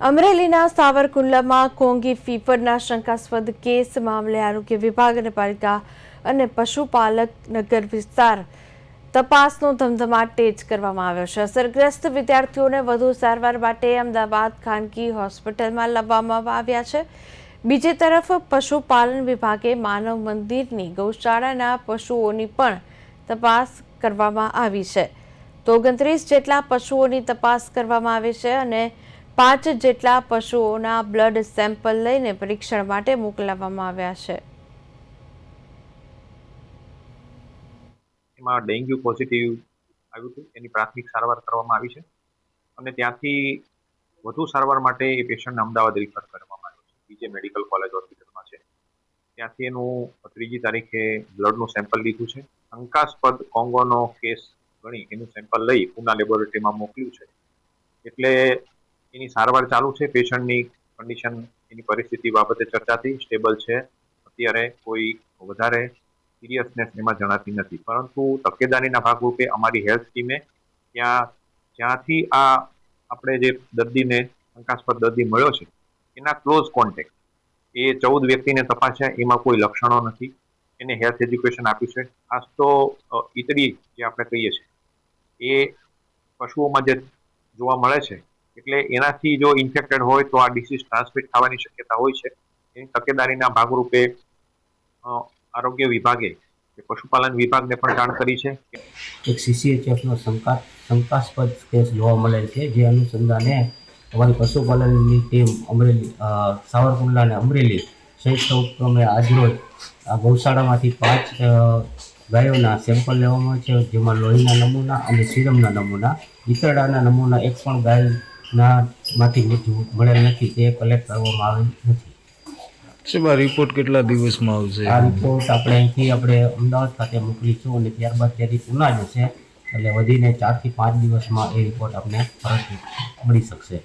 અમરેલીના સાવરકુંડલામાં કોંગી ફીવરના શંકાસ્પદ કેસ મામલે આરોગ્ય વિભાગ અને પાલિકા અને પશુપાલક નગર વિસ્તાર તપાસનો ધમધમાટ તેજ કરવામાં આવ્યો છે. અસરગ્રસ્ત વિદ્યાર્થીઓને વધુ સારવાર માટે અમદાવાદ ખાનગી હોસ્પિટલમાં લાવવામાં આવ્યા છે. બીજી તરફ, પશુપાલન વિભાગે માનવ મંદિરની ગૌશાળાના પશુઓની પણ તપાસ કરવામાં આવી છે. તો ઓગણત્રીસ જેટલા પશુઓની તપાસ કરવામાં આવી છે અને પાંચ જેટલા પશુઓના બ્લડ સેમ્પલ લઈને પરીક્ષણ માટે મોકલાવવામાં આવ્યા છે. એમાં ડેન્ગ્યુ પોઝિટિવ આવ્યું હતું એની પ્રાથમિક સારવાર કરવામાં આવી છે. અને ત્યાંથી વધુ સારવાર માટે એ પેશન્ટને અમદાવાદ રિફર કરવામાં આવ્યો છે. બીજે મેડિકલ કોલેજ હોસ્પિટલમાં છે. ત્યાંથી એનું ત્રીજી તારીખે બ્લડનું સેમ્પલ લીધું છે. શંકાસ્પદ કોંગોનો કેસ ગણી એનું સેમ્પલ લઈ પુના લેબોરેટરીમાં મોકલ્યું છે. એટલે એની સારવાર ચાલુ છે, પેશન્ટની કન્ડિશન એની પરિસ્થિતિ બાબતે ચર્ચાતી સ્ટેબલ છે. અત્યારે કોઈ વધારે સિરિયસનેસ એમાં જણાતી નથી. પરંતુ તકેદારીના ભાગરૂપે અમારી હેલ્થ ટીમે ત્યાં, જ્યાંથી આ આપણે જે દર્દીને શંકાસ્પદ દર્દી મળ્યો છે, એના ક્લોઝ કોન્ટેક્ટ એ ચૌદ વ્યક્તિને તપાસ્યા, એમાં કોઈ લક્ષણો નથી. એને હેલ્થ એજ્યુકેશન આપ્યું છે. ખાસ તો ઈતડી જે આપણે કહીએ છીએ, એ પશુઓમાં જે જોવા મળે છે એટલે એનાથી જો ઇન્ફેક્ટેડ હોય તો આ ડિસીઝ ટ્રાન્સમિટ થવાની શક્યતા હોય છે. એની તકેદારીના ભાગરૂપે આરોગ્ય વિભાગે પશુપાલન વિભાગને પણ જાણ કરી છે. એક સીસીએચએફનો શંકા, શંકાસ્પદ કેસ જોવા મળેલ છે, જે અનુસંધાને અમારી પશુપાલનની ટીમ અમરેલી સાવરકુંડલા અને અમરેલી સંયુક્ત ઉપક્રમે આજરોજ ગૌશાળામાંથી પાંચ ગાયોના સેમ્પલ લેવામાં છે, જેમાં લોહીના નમૂના અને સિરમના નમૂના ઈતરડાના નમૂના, એક પણ ગાયના માંથી મળેલ નથી તે કલેક્ટ કરવામાં આવેલ નથી. સાહેબ આ રિપોર્ટ કેટલા દિવસમાં આવશે? આ રિપોર્ટ આપણે અહીંથી આપણે અમદાવાદ ખાતે મોકલીશું અને ત્યારબાદ ત્યાંથી પુના જશે એટલે વધીને ચારથી પાંચ દિવસમાં એ રિપોર્ટ આપણે પરત મળી શકશે.